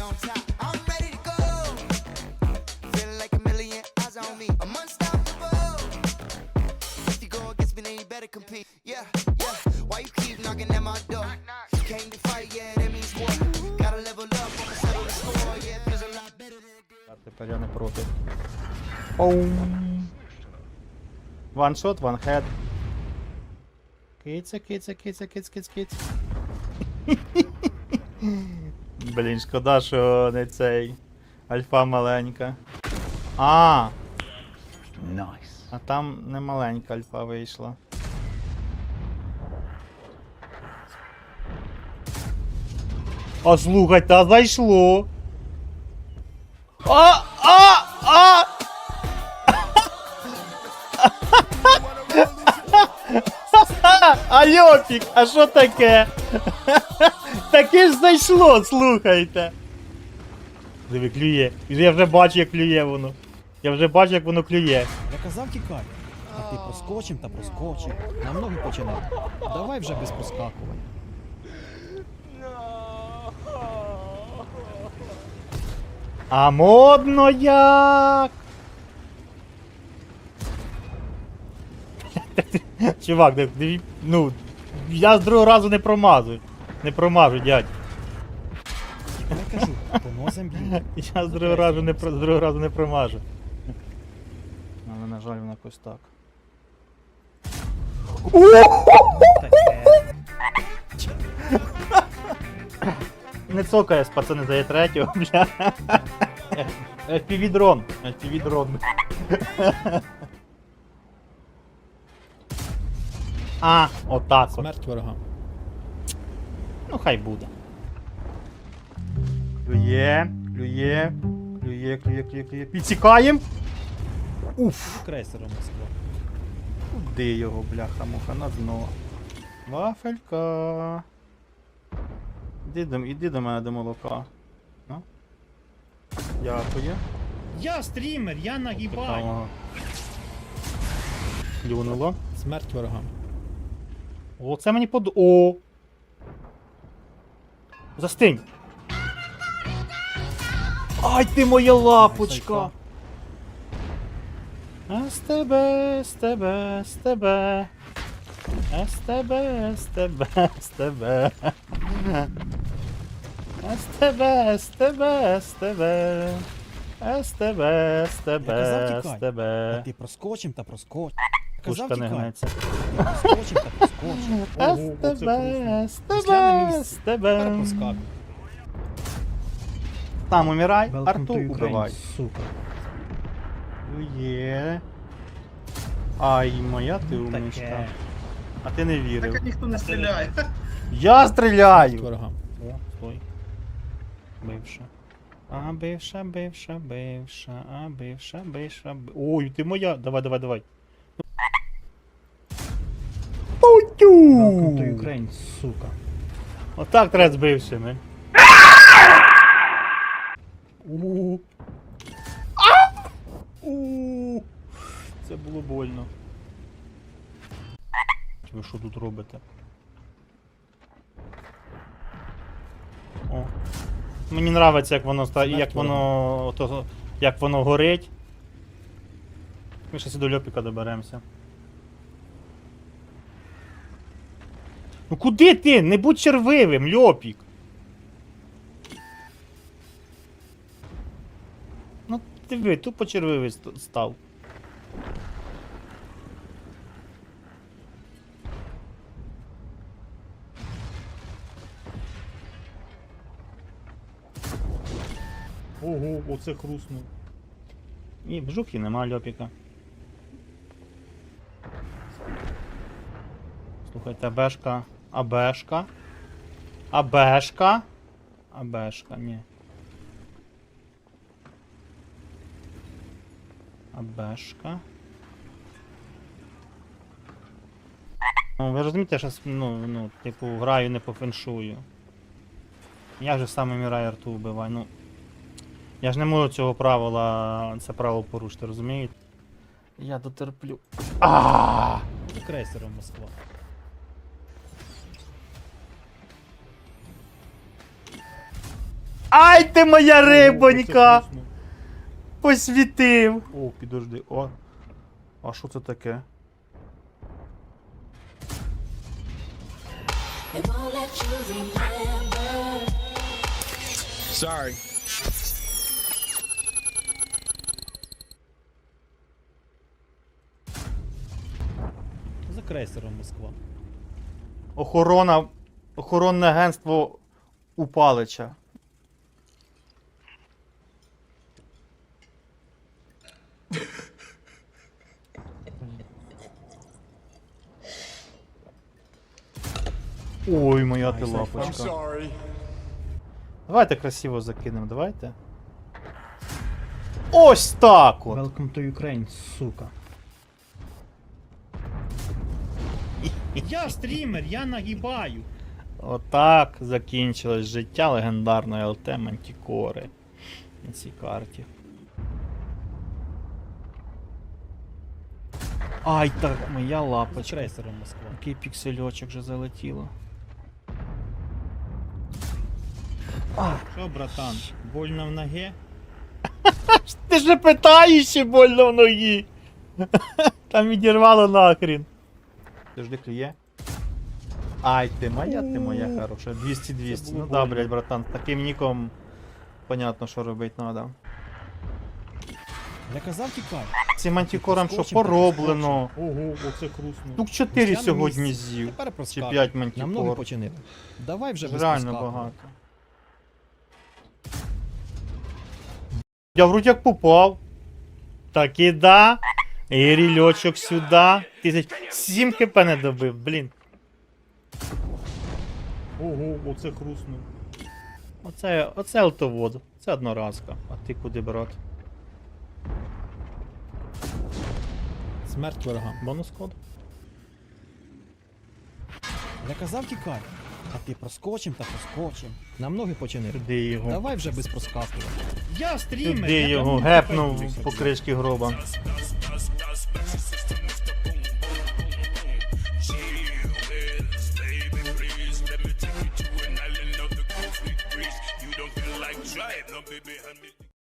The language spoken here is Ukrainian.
on top. I'm ready to go. Feeling like a million eyes on me. I'm unstoppable. If you go against me, then you better compete. Yeah, yeah. Why you keep knocking at my door? You came to fight, yeah, that means war. Gotta level up, wanna settle the score. Yeah, it feels a lot better than. А тепер я не проти. Оум. Ваншот, ванхед. Киця, киця, киця, киць, киць, киць. Блін, шкода, що не цей. Альфа маленька. А, Nice. а там не маленька альфа вийшла. А слухайте, а зайшло. А, а, а! Альопік, а що таке? Таке ж зайшло, слухайте. Диви, клює. Я вже бачу, як клює воно. Я вже бачу, як воно клює. Я казав тікай. А ти проскочим та проскочив. На ноги починав. Давай вже без проскакувань. А модно як. Чувак, ти- ну, я з другого разу не промазую. Не промажу, дядь. Я кажу, по нозам б'ють. Я з другого разу не, про- з другого разу не промажу. Але, на жаль, воно якось так. Не цокає, пацани, за третього, бля. FPV-дрон. FPV-дрон. А, отак от. Смерть ворогам. Ну, хай буде. Клює, клює, клює, клює, клює, клює. Підсікаєм. Уф. Крейсером Москва. Куди його, бляха, муха, на дно. Вафелька. Іди до, іди до мене до молока. Ну. Дякую. Я стрімер, я нагибаю. Ага. Юнуло. Смерть ворогам. О, це мені под... О! Застинь! Ай ти моя лапочка! СТБ, СТБ, СТБ. СТБ, СТБ, СТБ. СТБ, СТБ, СТБ. СТБ, СТБ, казав, тікай. СТБ. А ти проскочим та проскочив. Казав Пушка не тікай. гнеться. Проскочим та проскочив. Ого, оце СТБ, Після на місці. Тепер СТБ. проскакуй. Там умирай, Арту убивай. сука. Є. Ай, моя ти умничка. таке. А ти не вірив. Так ніхто не стріляє. Я стріляю! ворогам. О, стой. Бивша. А, бивша, бивша, бивша, а, бивша, бивша, б- Ой, ти моя. Давай, давай, давай. To Путю! Сука. Отак треба з бившими. У. У. Це було больно. Ви що тут робите? О. Мені нравиться, як воно ста... як воно. ото- як воно горить. Ми ще до льопіка доберемося. Ну куди ти? Не будь червивим, льопік. Ну, диви, тупо червивий став. Ого, оце хруснув. І в жухі нема льопіка. Слухайте, абешка. Абешка. Абешка. Абешка, ні. Абешка. Ну, ви розумієте, що ну, ну, типу, граю не по феншую. Я же саме Мірай Арту вбиваю. Ну. Я ж не можу цього правила, це правило порушити, розумієте? Я дотерплю. А! Крейсером Москва. Ай ти моя рибонька! Посвітив! О, підожди, о. А що це таке? Sorry. За крейсером Москва. Охорона. Охоронне агентство у Ой, моя ти лапочка. Давайте красиво закинемо, давайте. Ось так от! Welcome to Ukraine, сука. Я стрімер, я нагибаю. Отак закінчилось життя легендарної ЛТ Мантікори на цій карті. Ай, так, моя лапочка. крейсером Москва. Який піксельочок вже залетіло. Що, братан, больно в ноге? Ти ж питаєш, ще больно в ногі. Там відірвало нахрін. Подожди, клює. Ай, ти моя, ти моя хороша. 200-200. Ну да, блядь, братан, з таким ніком понятно, що робити треба. Я казав тікай. Цим антикором що пороблено. Ого, оце хрусно. Штук 4 сьогодні з'їв. Тепер Чи проскакуй. 5 На ноги починили. Давай вже без Реально проскакування. багато. Я вроді як попав. Так і да. І рільочок сюди. Тисяч. 7 хп не добив, блін. Ого, оце хрусно. Оце, оце автовод. Це одноразка. А ти куди брат? Смерть ворогам. Бонус код? Я казав тікай. А ти проскочим та проскочим. На ноги почини. Туди його. Давай вже без проскакування. Я стрімер. Туди я його гепнув по кришки гроба. baby, honey.